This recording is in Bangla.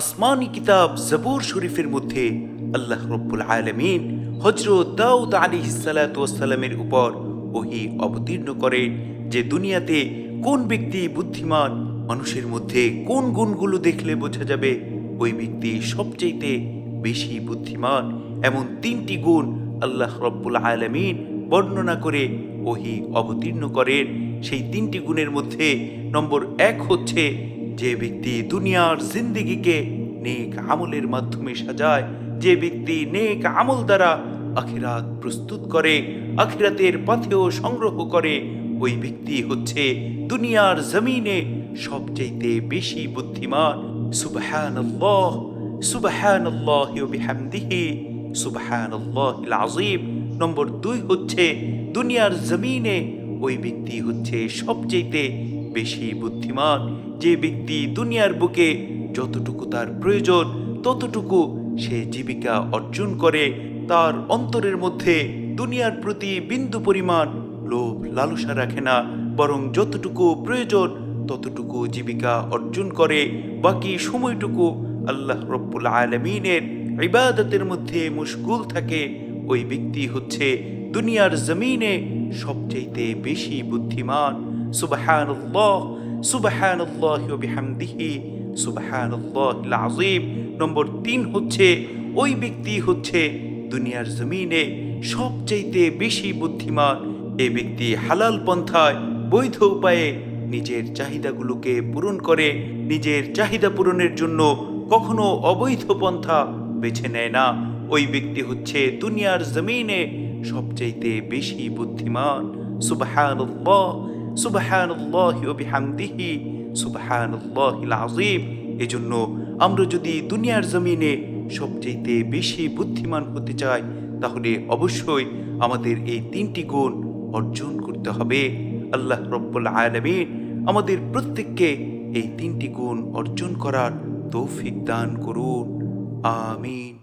আসমানি কিতাব জবুর শরীফের মধ্যে আল্লাহ রব্বুল আলমিন হজরত দাউদ আলী সালাতামের উপর ওহি অবতীর্ণ করেন যে দুনিয়াতে কোন ব্যক্তি বুদ্ধিমান, মানুষের মধ্যে কোন গুণগুলো দেখলে বোঝা যাবে, ওই ব্যক্তি সবচেয়েতে বেশি বুদ্ধিমান। এমন তিনটি গুণ আল্লাহ রব্বুল আলমিন বর্ণনা করে ওহি অবতীর্ণ করেন। সেই তিনটি গুণের মধ্যে নম্বর এক হচ্ছে যে ব্যক্তি দুনিয়ার জিন্দিগিকে নেক আমলের মাধ্যমে সাজায়, যে ব্যক্তি নেক আমল দ্বারা আখিরাত প্রস্তুত করে, আখিরাতের পথেও সংগ্রহ করে, ওই ব্যক্তি হচ্ছে দুনিয়ার জমিনে সবচেয়ে বেশি বুদ্ধিমান। সুবহানাল্লাহ সুবহানাল্লাহ বিহামদিহি, সুবহানাল্লাহিল আযীম। নম্বর দুই হচ্ছে, দুনিয়ার জমিনে ওই ব্যক্তি হচ্ছে সবচেয়ে বেশি বুদ্ধিমান, যে ব্যক্তি দুনিয়ার বুকে যতটুকু তার প্রয়োজন, ততটুকু সে জীবিকা অর্জন করে, তার অন্তরের মধ্যে দুনিয়ার প্রতি বিন্দু পরিমাণ লোভ, লালসা রাখে না, বরং যতটুকু প্রয়োজন, ততটুকু জীবিকা অর্জন করে, বাকি সময়টুকু আল্লাহ রব্বুল আলমিনের ইবাদতের মধ্যে মুশগুল থাকে। ওই ব্যক্তি হচ্ছে দুনিয়ার জমিনে সবচাইতে বেশি বুদ্ধিমান সুবহানাল্লাহ সুবহানাল্লাহ বিহামদিহি, সুবহানাল্লাহিল আযীম। নম্বর তিন হচ্ছে, ওই ব্যক্তি হচ্ছে দুনিয়ার জমিনে সবচাইতে বেশি বুদ্ধিমান। এ ব্যক্তি হালাল পন্থায়, বৈধ উপায়ে নিজের চাহিদাগুলোকে পূরণ করে, নিজের চাহিদা পূরণের জন্য কখনো অবৈধ পন্থা বেছে নেয় না। ওই ব্যক্তি হচ্ছে দুনিয়ার জমিনে সবচাইতে বেশি বুদ্ধিমান। সুবহানাল্লাহ এজন্য আমরা যদি দুনিয়ার জমিনে সবচাইতে বেশি বুদ্ধিমান হতে চাই, তাহলে অবশ্যই আমাদের এই তিনটি গুণ অর্জন করতে হবে। আল্লাহ রব্বুল আলামিন আমাদের প্রত্যেককে এই তিনটি গুণ অর্জন করার তৌফিক দান করুন। আমিন।